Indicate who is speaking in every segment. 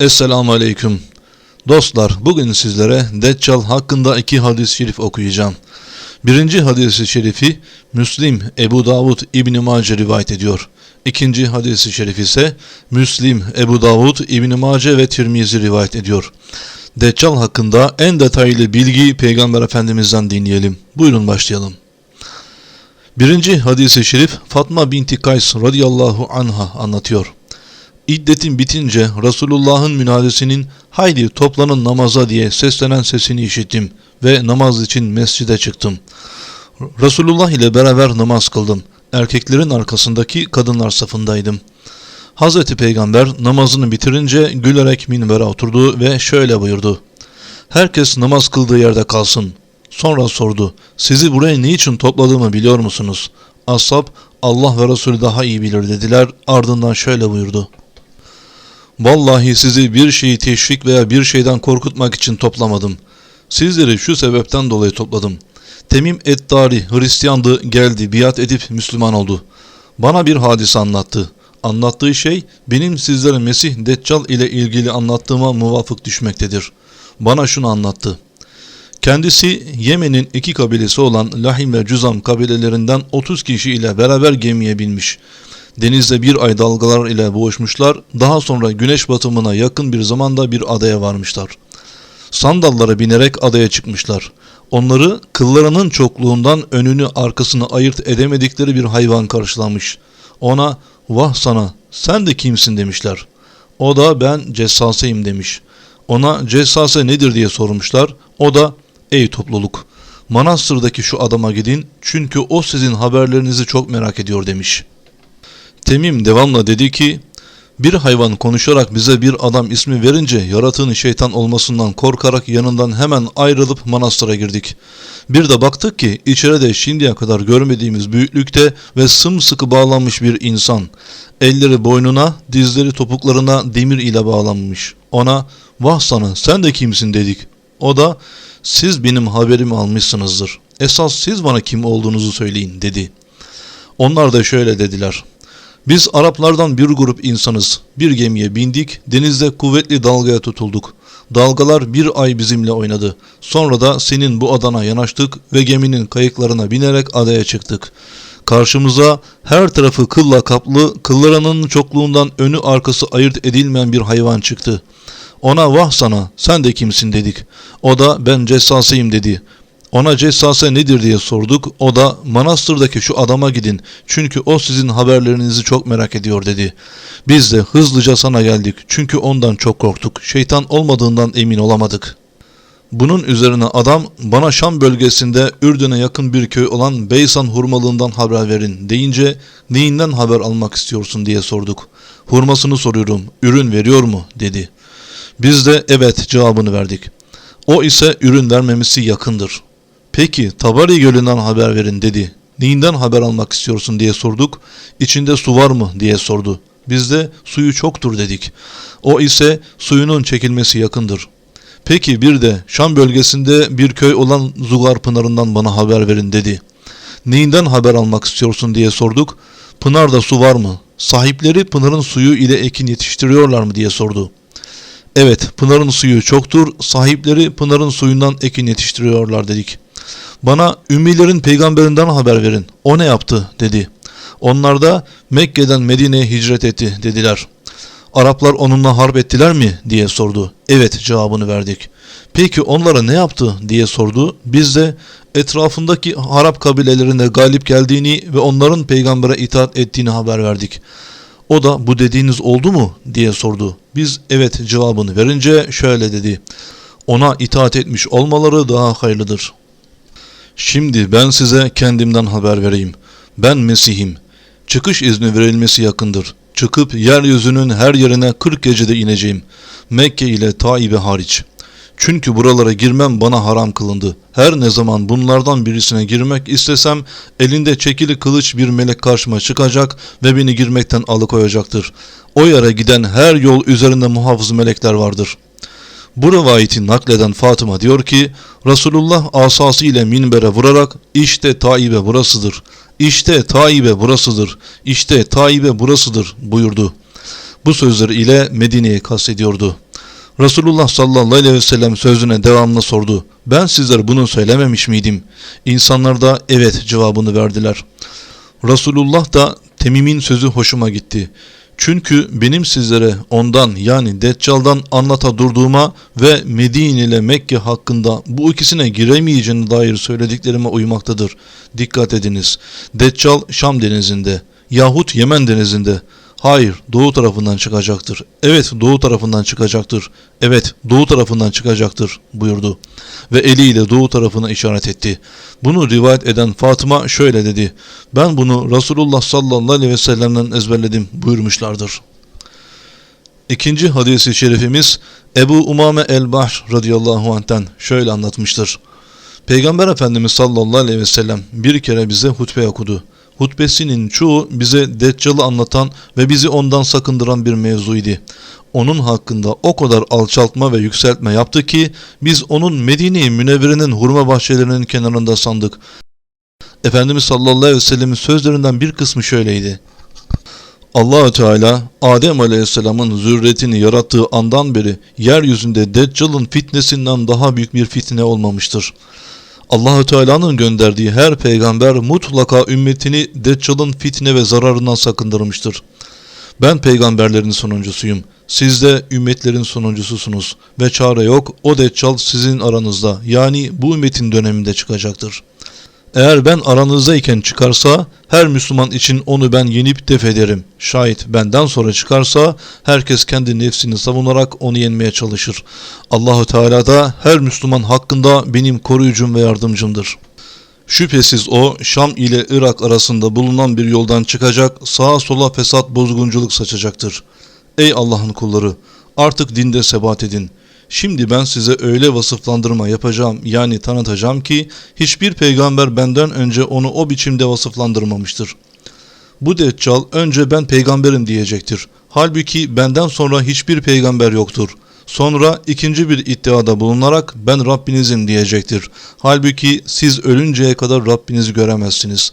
Speaker 1: Esselamu Aleyküm. Dostlar bugün sizlere Deccal hakkında iki hadis-i şerif okuyacağım. Birinci hadis-i şerifi Müslim Ebu Davud İbn Mace rivayet ediyor. İkinci hadis-i şerif ise Müslim Ebu Davud İbn Mace ve Tirmizi rivayet ediyor. Deccal hakkında en detaylı bilgiyi Peygamber Efendimiz'den dinleyelim. Buyurun başlayalım. Birinci hadis-i şerif Fatma binti Kays radıyallahu anha anlatıyor. İddetin bitince Resulullah'ın münadesinin haydi toplanın namaza diye seslenen sesini işittim ve namaz için mescide çıktım. Resulullah ile beraber namaz kıldım. Erkeklerin arkasındaki kadınlar safındaydım. Hazreti Peygamber namazını bitirince gülerek minbere oturdu ve şöyle buyurdu. Herkes namaz kıldığı yerde kalsın. Sonra sordu. Sizi buraya niçin topladığımı biliyor musunuz? Ashab Allah ve Resulü daha iyi bilir dediler. Ardından şöyle buyurdu. Vallahi sizi bir şeyi teşvik veya bir şeyden korkutmak için toplamadım. Sizleri şu sebepten dolayı topladım. Temim Eddari Hristiyandı geldi biat edip Müslüman oldu. Bana bir hadise anlattı. Anlattığı şey benim sizlere Mesih Deccal ile ilgili anlattığıma muvafık düşmektedir. Bana şunu anlattı. Kendisi Yemen'in iki kabilesi olan Lahim ve Cüzam kabilelerinden 30 kişi ile beraber gemiye binmiş. Denizde bir ay dalgalar ile boğuşmuşlar, daha sonra güneş batımına yakın bir zamanda bir adaya varmışlar. Sandallara binerek adaya çıkmışlar. Onları kıllarının çokluğundan önünü arkasını ayırt edemedikleri bir hayvan karşılamış. Ona vah sana sen de kimsin demişler. O da ben cessaseyim demiş. Ona cessase nedir diye sormuşlar. O da ey topluluk manastırdaki şu adama gidin çünkü o sizin haberlerinizi çok merak ediyor demiş.'' Temim devamla dedi ki bir hayvan konuşarak bize bir adam ismi verince yaratığın şeytan olmasından korkarak yanından hemen ayrılıp manastıra girdik. Bir de baktık ki içeride şimdiye kadar görmediğimiz büyüklükte ve sımsıkı bağlanmış bir insan. Elleri boynuna, dizleri topuklarına demir ile bağlanmış. Ona vah sana sen de kimsin dedik. O da siz benim haberimi almışsınızdır. Esas siz bana kim olduğunuzu söyleyin dedi. Onlar da şöyle dediler. Biz Araplardan bir grup insanız. Bir gemiye bindik, denizde kuvvetli dalgaya tutulduk. Dalgalar bir ay bizimle oynadı. Sonra da senin bu adana yanaştık ve geminin kayıklarına binerek adaya çıktık. Karşımıza her tarafı kılla kaplı, kıllarının çokluğundan önü arkası ayırt edilmeyen bir hayvan çıktı. Ona vah sana, sen de kimsin dedik. O da ben cessasıyım dedi. Ona cessase nedir diye sorduk. O da manastırdaki şu adama gidin. Çünkü o sizin haberlerinizi çok merak ediyor dedi. Biz de hızlıca sana geldik. Çünkü ondan çok korktuk. Şeytan olmadığından emin olamadık. Bunun üzerine adam bana Şam bölgesinde Ürdün'e yakın bir köy olan Beysan hurmalığından haber verin deyince neyinden haber almak istiyorsun diye sorduk. Hurmasını soruyorum. Ürün veriyor mu dedi. Biz de evet cevabını verdik. O ise ürün vermemesi yakındır. Peki Tabari Gölü'nden haber verin dedi. Neyinden haber almak istiyorsun diye sorduk. İçinde su var mı diye sordu. Biz de suyu çoktur dedik. O ise suyunun çekilmesi yakındır. Peki bir de Şam bölgesinde bir köy olan Zugar Pınarı'ndan bana haber verin dedi. Neyinden haber almak istiyorsun diye sorduk. Pınarda su var mı? Sahipleri Pınar'ın suyu ile ekin yetiştiriyorlar mı diye sordu. Evet Pınar'ın suyu çoktur. Sahipleri Pınar'ın suyundan ekin yetiştiriyorlar dedik. Bana ümmilerin peygamberinden haber verin. O ne yaptı dedi. Onlar da Mekke'den Medine'ye hicret etti dediler. Araplar onunla harp ettiler mi diye sordu. Evet cevabını verdik. Peki onlara ne yaptı diye sordu. Biz de etrafındaki Arap kabilelerine galip geldiğini ve onların peygambere itaat ettiğini haber verdik. O da bu dediğiniz oldu mu diye sordu. Biz evet cevabını verince şöyle dedi. Ona itaat etmiş olmaları daha hayırlıdır.'' Şimdi ben size kendimden haber vereyim. Ben Mesih'im. Çıkış izni verilmesi yakındır. Çıkıp yeryüzünün her yerine 40 gecede ineceğim. Mekke ile Taib'e hariç. Çünkü buralara girmem bana haram kılındı. Her ne zaman bunlardan birisine girmek istesem elinde çekili kılıç bir melek karşıma çıkacak ve beni girmekten alıkoyacaktır. O yere giden her yol üzerinde muhafız melekler vardır.'' Bu rivayeti nakleden Fatıma diyor ki Resulullah asası ile minbere vurarak işte Taibe burasıdır, işte Taibe burasıdır, işte Taibe burasıdır buyurdu. Bu sözler ile Medine'yi kastediyordu. Resulullah sallallahu aleyhi ve sellem sözüne devamlı sordu. Ben sizlere bunu söylememiş miydim? İnsanlar da evet cevabını verdiler. Resulullah da Temim'in sözü hoşuma gitti. Çünkü benim sizlere ondan yani Deccal'dan anlata durduğuma ve Medine ile Mekke hakkında bu ikisine giremeyeceğine dair söylediklerime uymaktadır. Dikkat ediniz. Deccal Şam denizinde yahut Yemen denizinde Hayır, doğu tarafından çıkacaktır. Evet, doğu tarafından çıkacaktır. Evet, doğu tarafından çıkacaktır buyurdu. Ve eliyle doğu tarafına işaret etti. Bunu rivayet eden Fatıma şöyle dedi. Ben bunu Resulullah sallallahu aleyhi ve sellem'den ezberledim buyurmuşlardır. İkinci hadisi şerifimiz Ebu Umame el-Bahr radıyallahu anh'ten şöyle anlatmıştır. Peygamber Efendimiz sallallahu aleyhi ve sellem bir kere bize hutbe okudu hutbesinin çoğu bize Deccal'ı anlatan ve bizi ondan sakındıran bir mevzuydu. Onun hakkında o kadar alçaltma ve yükseltme yaptı ki biz onun Medine-i Münevvere'nin hurma bahçelerinin kenarında sandık. Efendimiz sallallahu aleyhi ve sellemin sözlerinden bir kısmı şöyleydi. Allahü Teala Adem Aleyhisselam'ın zürriyetini yarattığı andan beri yeryüzünde Deccal'ın fitnesinden daha büyük bir fitne olmamıştır. Allahü Teala'nın gönderdiği her peygamber mutlaka ümmetini Deccal'ın fitne ve zararından sakındırmıştır. Ben peygamberlerin sonuncusuyum. Siz de ümmetlerin sonuncususunuz ve çare yok o Deccal sizin aranızda yani bu ümmetin döneminde çıkacaktır.'' Eğer ben aranızdayken çıkarsa her Müslüman için onu ben yenip def ederim. Şayet benden sonra çıkarsa herkes kendi nefsini savunarak onu yenmeye çalışır. Allahu Teala da her Müslüman hakkında benim koruyucum ve yardımcımdır. Şüphesiz o Şam ile Irak arasında bulunan bir yoldan çıkacak, sağa sola fesat bozgunculuk saçacaktır. Ey Allah'ın kulları! Artık dinde sebat edin.'' Şimdi ben size öyle vasıflandırma yapacağım yani tanıtacağım ki hiçbir peygamber benden önce onu o biçimde vasıflandırmamıştır. Bu deccal önce ben peygamberim diyecektir. Halbuki benden sonra hiçbir peygamber yoktur. Sonra ikinci bir iddiada bulunarak ben Rabbinizim diyecektir. Halbuki siz ölünceye kadar Rabbinizi göremezsiniz.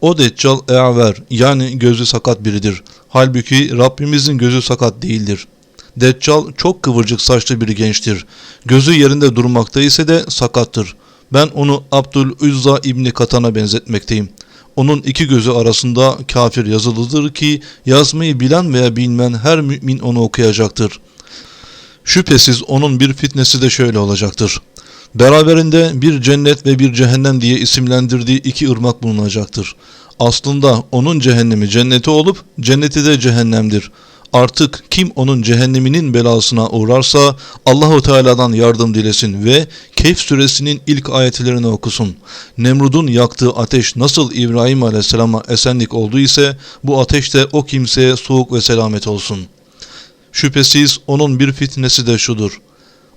Speaker 1: O deccal e'aver yani gözü sakat biridir. Halbuki Rabbimizin gözü sakat değildir.'' Deccal çok kıvırcık saçlı bir gençtir. Gözü yerinde durmakta ise de sakattır. Ben onu Abdül Uzza İbni Katan'a benzetmekteyim. Onun iki gözü arasında kafir yazılıdır ki yazmayı bilen veya bilmeyen her mümin onu okuyacaktır. Şüphesiz onun bir fitnesi de şöyle olacaktır. Beraberinde bir cennet ve bir cehennem diye isimlendirdiği iki ırmak bulunacaktır. Aslında onun cehennemi cenneti olup cenneti de cehennemdir. Artık kim onun cehenneminin belasına uğrarsa Allahu Teala'dan yardım dilesin ve Kehf suresinin ilk ayetlerini okusun. Nemrud'un yaktığı ateş nasıl İbrahim Aleyhisselam'a esenlik oldu ise bu ateş de o kimseye soğuk ve selamet olsun. Şüphesiz onun bir fitnesi de şudur.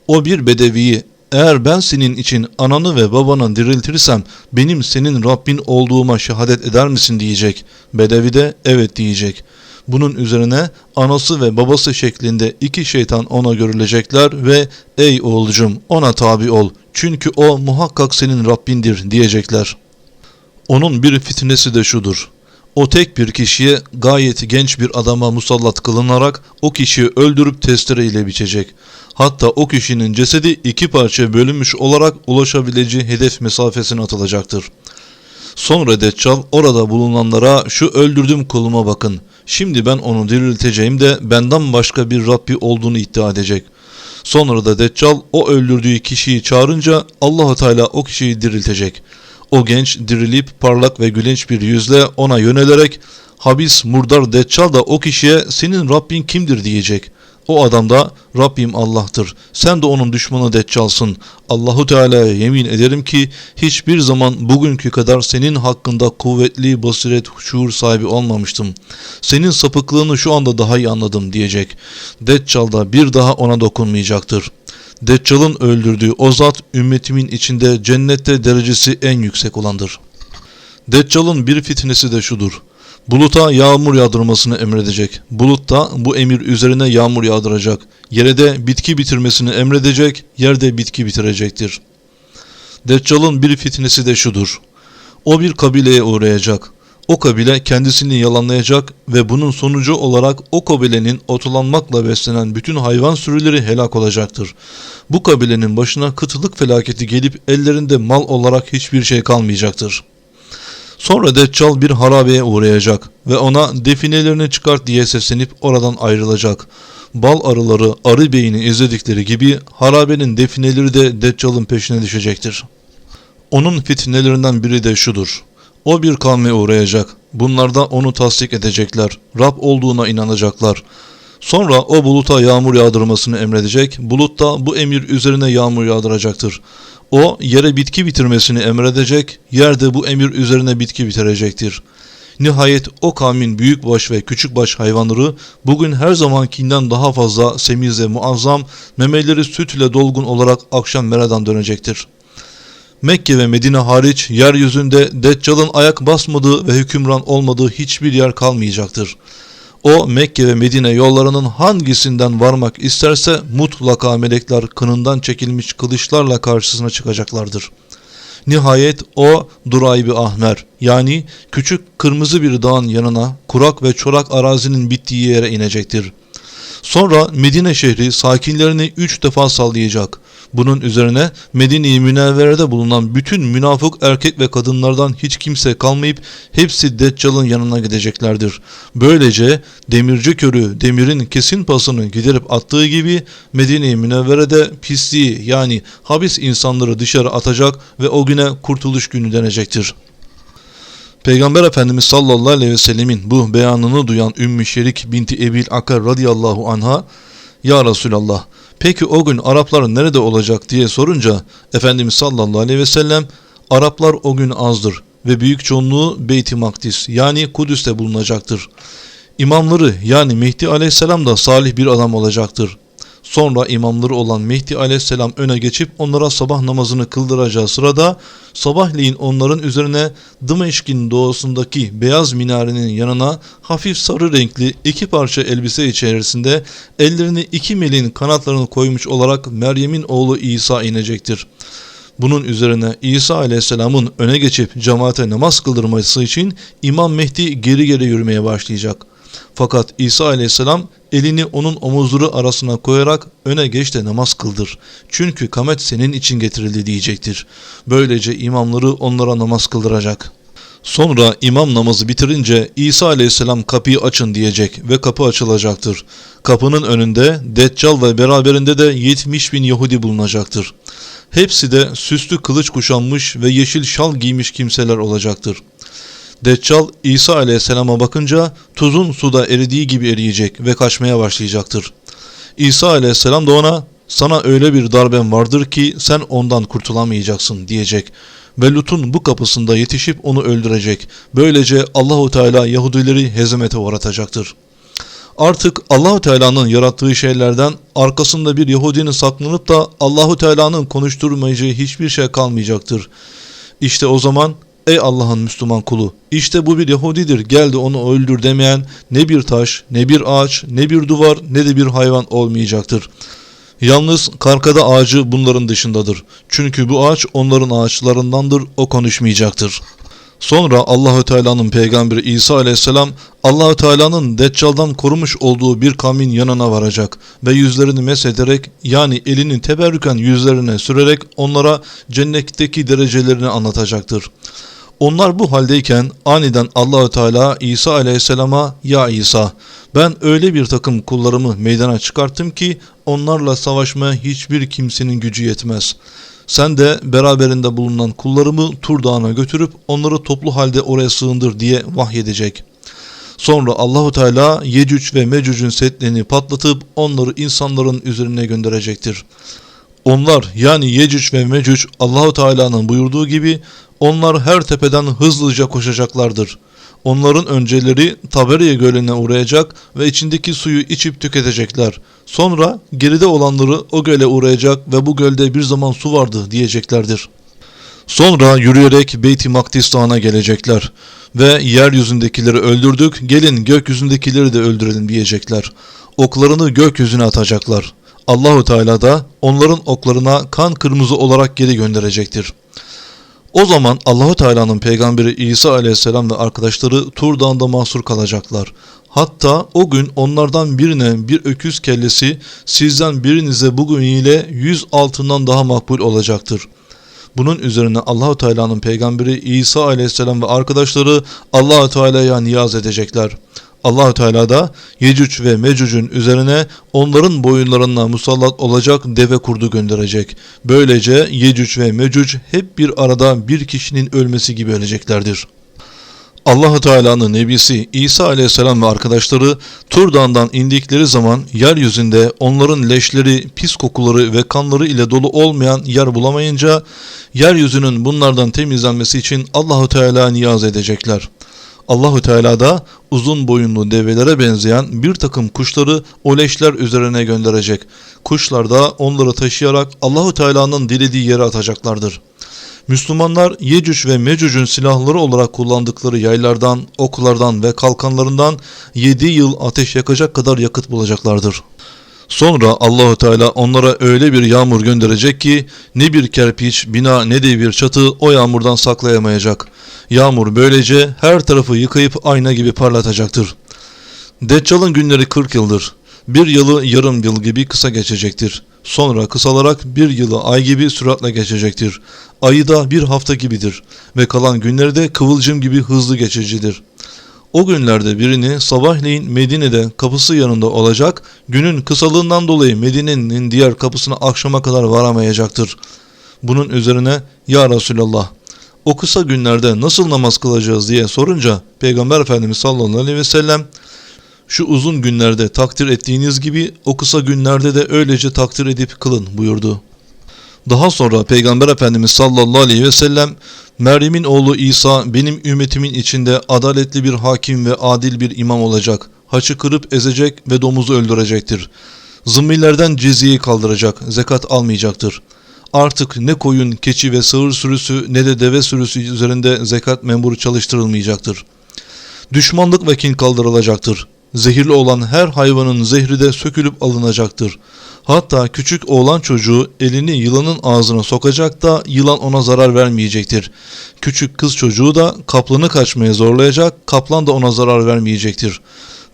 Speaker 1: O bir bedeviyi eğer ben senin için ananı ve babanı diriltirsem benim senin Rabbin olduğuma şehadet eder misin diyecek. Bedevi de evet diyecek. Bunun üzerine anası ve babası şeklinde iki şeytan ona görülecekler ve ey oğulcum ona tabi ol çünkü o muhakkak senin Rabbindir diyecekler. Onun bir fitnesi de şudur. O tek bir kişiye gayet genç bir adama musallat kılınarak o kişiyi öldürüp testere ile biçecek. Hatta o kişinin cesedi iki parça bölünmüş olarak ulaşabileceği hedef mesafesine atılacaktır. Sonra Deccal orada bulunanlara şu öldürdüm kuluma bakın. Şimdi ben onu dirilteceğim de benden başka bir Rabbi olduğunu iddia edecek. Sonra da Deccal o öldürdüğü kişiyi çağırınca Allahu Teala o kişiyi diriltecek. O genç dirilip parlak ve gülünç bir yüzle ona yönelerek habis murdar Deccal da o kişiye senin Rabbin kimdir diyecek. O adam da Rabbim Allah'tır. Sen de onun düşmanı Deccal'sın. Allahu Teala'ya yemin ederim ki hiçbir zaman bugünkü kadar senin hakkında kuvvetli basiret, şuur sahibi olmamıştım. Senin sapıklığını şu anda daha iyi anladım diyecek. Deccal da bir daha ona dokunmayacaktır. Deccal'ın öldürdüğü o zat ümmetimin içinde cennette derecesi en yüksek olandır. Deccal'ın bir fitnesi de şudur. Buluta yağmur yağdırmasını emredecek. Bulut da bu emir üzerine yağmur yağdıracak. Yere de bitki bitirmesini emredecek, yerde bitki bitirecektir. Deccal'ın bir fitnesi de şudur. O bir kabileye uğrayacak. O kabile kendisini yalanlayacak ve bunun sonucu olarak o kabilenin otulanmakla beslenen bütün hayvan sürüleri helak olacaktır. Bu kabilenin başına kıtlık felaketi gelip ellerinde mal olarak hiçbir şey kalmayacaktır. Sonra Deccal bir harabeye uğrayacak ve ona definelerini çıkart diye seslenip oradan ayrılacak. Bal arıları arı beyini izledikleri gibi harabenin defineleri de Deccal'ın peşine düşecektir. Onun fitnelerinden biri de şudur. O bir kavme uğrayacak. Bunlar da onu tasdik edecekler. Rab olduğuna inanacaklar. Sonra o buluta yağmur yağdırmasını emredecek. Bulut da bu emir üzerine yağmur yağdıracaktır. O yere bitki bitirmesini emredecek. Yer de bu emir üzerine bitki bitirecektir. Nihayet o kavmin büyükbaş ve küçükbaş hayvanları bugün her zamankinden daha fazla semiz ve muazzam memeleri süt ile dolgun olarak akşam meradan dönecektir.'' Mekke ve Medine hariç yeryüzünde Deccal'ın ayak basmadığı ve hükümran olmadığı hiçbir yer kalmayacaktır. O Mekke ve Medine yollarının hangisinden varmak isterse mutlaka melekler kınından çekilmiş kılıçlarla karşısına çıkacaklardır. Nihayet o Duraybi Ahmer yani küçük kırmızı bir dağın yanına kurak ve çorak arazinin bittiği yere inecektir. Sonra Medine şehri sakinlerini üç defa sallayacak. Bunun üzerine Medine-i Münevvere'de bulunan bütün münafık erkek ve kadınlardan hiç kimse kalmayıp hepsi Deccal'ın yanına gideceklerdir. Böylece demirci körü demirin kesin pasını giderip attığı gibi Medine-i Münevvere'de pisliği yani habis insanları dışarı atacak ve o güne kurtuluş günü denecektir. Peygamber Efendimiz sallallahu aleyhi ve sellemin bu beyanını duyan Ümmü Şerik binti Ebil Akar radıyallahu anha Ya Resulallah peki o gün Araplar nerede olacak diye sorunca Efendimiz sallallahu aleyhi ve sellem Araplar o gün azdır ve büyük çoğunluğu Beyt-i Makdis yani Kudüs'te bulunacaktır. İmamları yani Mehdi aleyhisselam da salih bir adam olacaktır. Sonra imamları olan Mehdi aleyhisselam öne geçip onlara sabah namazını kıldıracağı sırada sabahleyin onların üzerine Dımeşk'in doğusundaki beyaz minarenin yanına hafif sarı renkli iki parça elbise içerisinde ellerini iki melin kanatlarını koymuş olarak Meryem'in oğlu İsa inecektir. Bunun üzerine İsa aleyhisselamın öne geçip cemaate namaz kıldırması için İmam Mehdi geri geri yürümeye başlayacak. Fakat İsa aleyhisselam elini onun omuzları arasına koyarak öne geç de namaz kıldır. Çünkü kamet senin için getirildi diyecektir. Böylece imamları onlara namaz kıldıracak. Sonra imam namazı bitirince İsa aleyhisselam kapıyı açın diyecek ve kapı açılacaktır. Kapının önünde Deccal ve beraberinde de 70 bin Yahudi bulunacaktır. Hepsi de süslü kılıç kuşanmış ve yeşil şal giymiş kimseler olacaktır. Deccal İsa aleyhisselama bakınca tuzun suda eridiği gibi eriyecek ve kaçmaya başlayacaktır. İsa aleyhisselam da ona sana öyle bir darben vardır ki sen ondan kurtulamayacaksın diyecek ve Lut'un bu kapısında yetişip onu öldürecek. Böylece Allahu Teala Yahudileri hezimete uğratacaktır. Artık Allahu Teala'nın yarattığı şeylerden arkasında bir Yahudinin saklanıp da Allahu Teala'nın konuşturmayacağı hiçbir şey kalmayacaktır. İşte o zaman Ey Allah'ın Müslüman kulu işte bu bir Yahudidir geldi onu öldür demeyen ne bir taş ne bir ağaç ne bir duvar ne de bir hayvan olmayacaktır. Yalnız karkada ağacı bunların dışındadır. Çünkü bu ağaç onların ağaçlarındandır o konuşmayacaktır. Sonra Allahü Teala'nın peygamberi İsa aleyhisselam Allahü Teala'nın Deccal'dan korumuş olduğu bir kavmin yanına varacak ve yüzlerini mesederek yani elini teberrüken yüzlerine sürerek onlara cennetteki derecelerini anlatacaktır. Onlar bu haldeyken aniden Allahü Teala İsa aleyhisselama ya İsa ben öyle bir takım kullarımı meydana çıkarttım ki onlarla savaşmaya hiçbir kimsenin gücü yetmez. Sen de beraberinde bulunan kullarımı Tur Dağı'na götürüp onları toplu halde oraya sığındır diye vahyedecek. Sonra Allahu Teala Yecüc ve Mecüc'ün setlerini patlatıp onları insanların üzerine gönderecektir. Onlar yani Yecüc ve Mecüc Allahu Teala'nın buyurduğu gibi onlar her tepeden hızlıca koşacaklardır. Onların önceleri Taberiye gölüne uğrayacak ve içindeki suyu içip tüketecekler. Sonra geride olanları o göle uğrayacak ve bu gölde bir zaman su vardı diyeceklerdir. Sonra yürüyerek Beyt-i Makdis Dağı'na gelecekler ve yeryüzündekileri öldürdük gelin gökyüzündekileri de öldürelim diyecekler. Oklarını gökyüzüne atacaklar. Allahu Teala da onların oklarına kan kırmızı olarak geri gönderecektir. O zaman Allahu Teala'nın peygamberi İsa aleyhisselam ve arkadaşları Tur Dağı'nda mahsur kalacaklar. Hatta o gün onlardan birine bir öküz kellesi sizden birinize bugün ile yüz altından daha makbul olacaktır. Bunun üzerine Allahu Teala'nın peygamberi İsa aleyhisselam ve arkadaşları Allahu Teala'ya niyaz edecekler. Allahu Teala da Yecüc ve Mecüc'ün üzerine onların boyunlarına musallat olacak deve kurdu gönderecek. Böylece Yecüc ve Mecüc hep bir arada bir kişinin ölmesi gibi öleceklerdir. Allahu Teala'nın nebisi İsa aleyhisselam ve arkadaşları Tur Dağı'ndan indikleri zaman yeryüzünde onların leşleri, pis kokuları ve kanları ile dolu olmayan yer bulamayınca yeryüzünün bunlardan temizlenmesi için Allahu Teala niyaz edecekler. Allahu Teala da uzun boyunlu develere benzeyen bir takım kuşları o üzerine gönderecek. Kuşlar da onları taşıyarak Allahu Teala'nın dilediği yere atacaklardır. Müslümanlar Yecüc ve Mecüc'ün silahları olarak kullandıkları yaylardan, oklardan ve kalkanlarından 7 yıl ateş yakacak kadar yakıt bulacaklardır. Sonra Allahu Teala onlara öyle bir yağmur gönderecek ki ne bir kerpiç, bina ne de bir çatı o yağmurdan saklayamayacak. Yağmur böylece her tarafı yıkayıp ayna gibi parlatacaktır. Deccal'ın günleri 40 yıldır. Bir yılı yarım yıl gibi kısa geçecektir. Sonra kısalarak bir yılı ay gibi süratle geçecektir. Ayı da bir hafta gibidir ve kalan günleri de kıvılcım gibi hızlı geçicidir. O günlerde birini sabahleyin Medine'de kapısı yanında olacak, günün kısalığından dolayı Medine'nin diğer kapısına akşama kadar varamayacaktır. Bunun üzerine Ya Resulallah o kısa günlerde nasıl namaz kılacağız diye sorunca Peygamber Efendimiz sallallahu aleyhi ve sellem şu uzun günlerde takdir ettiğiniz gibi o kısa günlerde de öylece takdir edip kılın buyurdu. Daha sonra Peygamber Efendimiz sallallahu aleyhi ve sellem Meryem'in oğlu İsa benim ümmetimin içinde adaletli bir hakim ve adil bir imam olacak. Haçı kırıp ezecek ve domuzu öldürecektir. Zımmilerden ciziyi kaldıracak, zekat almayacaktır. Artık ne koyun, keçi ve sığır sürüsü ne de deve sürüsü üzerinde zekat memuru çalıştırılmayacaktır. Düşmanlık ve kin kaldırılacaktır. Zehirli olan her hayvanın zehri de sökülüp alınacaktır. Hatta küçük oğlan çocuğu elini yılanın ağzına sokacak da yılan ona zarar vermeyecektir. Küçük kız çocuğu da kaplanı kaçmaya zorlayacak, kaplan da ona zarar vermeyecektir.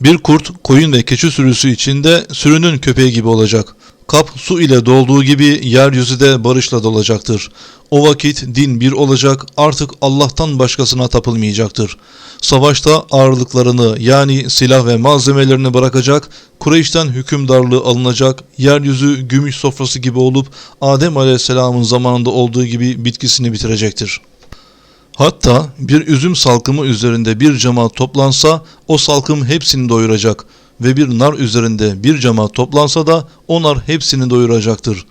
Speaker 1: Bir kurt koyun ve keçi sürüsü içinde sürünün köpeği gibi olacak. Kap su ile dolduğu gibi yeryüzü de barışla dolacaktır. O vakit din bir olacak artık Allah'tan başkasına tapılmayacaktır. Savaşta ağırlıklarını yani silah ve malzemelerini bırakacak, Kureyş'ten hükümdarlığı alınacak, yeryüzü gümüş sofrası gibi olup Adem Aleyhisselam'ın zamanında olduğu gibi bitkisini bitirecektir. Hatta bir üzüm salkımı üzerinde bir cemaat toplansa o salkım hepsini doyuracak ve bir nar üzerinde bir cemaat toplansa da o nar hepsini doyuracaktır.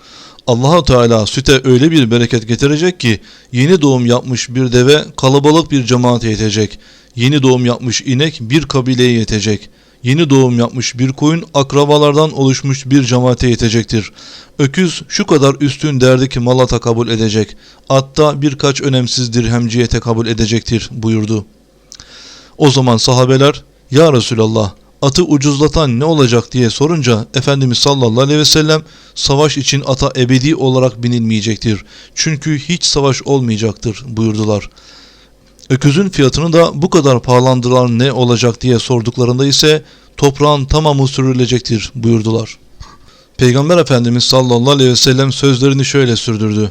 Speaker 1: Allahu Teala süte öyle bir bereket getirecek ki yeni doğum yapmış bir deve kalabalık bir cemaate yetecek. Yeni doğum yapmış inek bir kabileye yetecek. Yeni doğum yapmış bir koyun akrabalardan oluşmuş bir cemaate yetecektir. Öküz şu kadar üstün derdeki mala takabül edecek. Atta birkaç önemsiz dirhemciye tekabül edecektir buyurdu. O zaman sahabeler ya Resulallah atı ucuzlatan ne olacak diye sorunca Efendimiz sallallahu aleyhi ve sellem savaş için ata ebedi olarak binilmeyecektir. Çünkü hiç savaş olmayacaktır buyurdular. Öküzün fiyatını da bu kadar pahalandıran ne olacak diye sorduklarında ise toprağın tamamı sürülecektir buyurdular. Peygamber Efendimiz sallallahu aleyhi ve sellem sözlerini şöyle sürdürdü.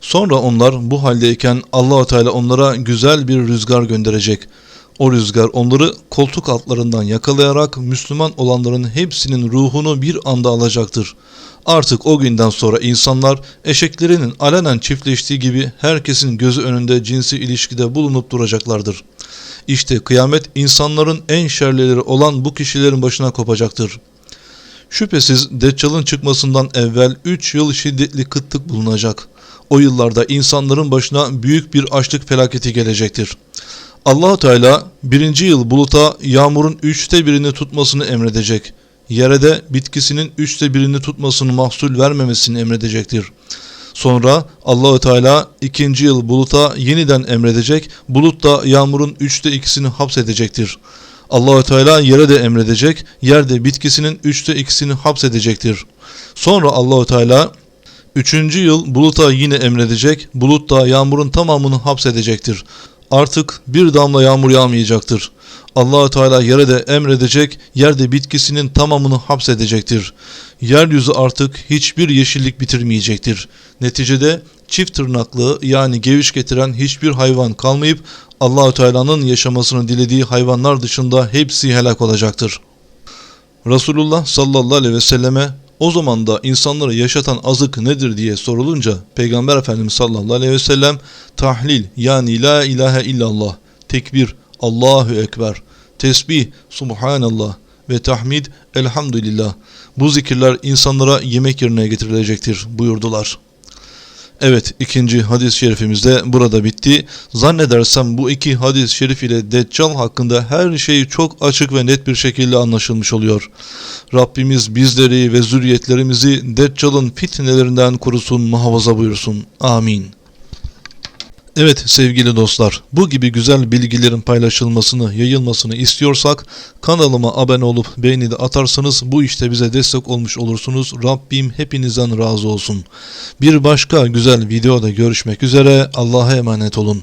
Speaker 1: Sonra onlar bu haldeyken Allahu Teala onlara güzel bir rüzgar gönderecek. O rüzgar onları koltuk altlarından yakalayarak Müslüman olanların hepsinin ruhunu bir anda alacaktır. Artık o günden sonra insanlar eşeklerinin alenen çiftleştiği gibi herkesin gözü önünde cinsi ilişkide bulunup duracaklardır. İşte kıyamet insanların en şerlileri olan bu kişilerin başına kopacaktır. Şüphesiz Deccal'ın çıkmasından evvel 3 yıl şiddetli kıtlık bulunacak. O yıllarda insanların başına büyük bir açlık felaketi gelecektir. Allah Teala birinci yıl buluta yağmurun üçte birini tutmasını emredecek. Yere de bitkisinin üçte birini tutmasını mahsul vermemesini emredecektir. Sonra Allahü Teala ikinci yıl buluta yeniden emredecek. Bulut da yağmurun üçte ikisini hapsedecektir. Allahü Teala yere de emredecek. Yer de bitkisinin üçte ikisini hapsedecektir. Sonra Allahü Teala Üçüncü yıl buluta yine emredecek, bulut da yağmurun tamamını hapsedecektir. Artık bir damla yağmur yağmayacaktır. allah Teala yere de emredecek, yerde bitkisinin tamamını hapsedecektir. Yeryüzü artık hiçbir yeşillik bitirmeyecektir. Neticede çift tırnaklı yani geviş getiren hiçbir hayvan kalmayıp Allahü Teala'nın yaşamasını dilediği hayvanlar dışında hepsi helak olacaktır. Resulullah sallallahu aleyhi ve selleme o zaman da insanları yaşatan azık nedir diye sorulunca Peygamber Efendimiz sallallahu aleyhi ve sellem tahlil yani la ilahe illallah, tekbir, Allahu Ekber, tesbih, subhanallah ve tahmid, elhamdülillah. Bu zikirler insanlara yemek yerine getirilecektir buyurdular. Evet ikinci hadis-i şerifimiz de burada bitti. Zannedersem bu iki hadis-i şerif ile Deccal hakkında her şey çok açık ve net bir şekilde anlaşılmış oluyor. Rabbimiz bizleri ve zürriyetlerimizi Deccal'ın fitnelerinden korusun, muhafaza buyursun. Amin. Evet sevgili dostlar, bu gibi güzel bilgilerin paylaşılmasını, yayılmasını istiyorsak kanalıma abone olup beğeni de atarsanız bu işte bize destek olmuş olursunuz. Rabbim hepinizden razı olsun. Bir başka güzel videoda görüşmek üzere. Allah'a emanet olun.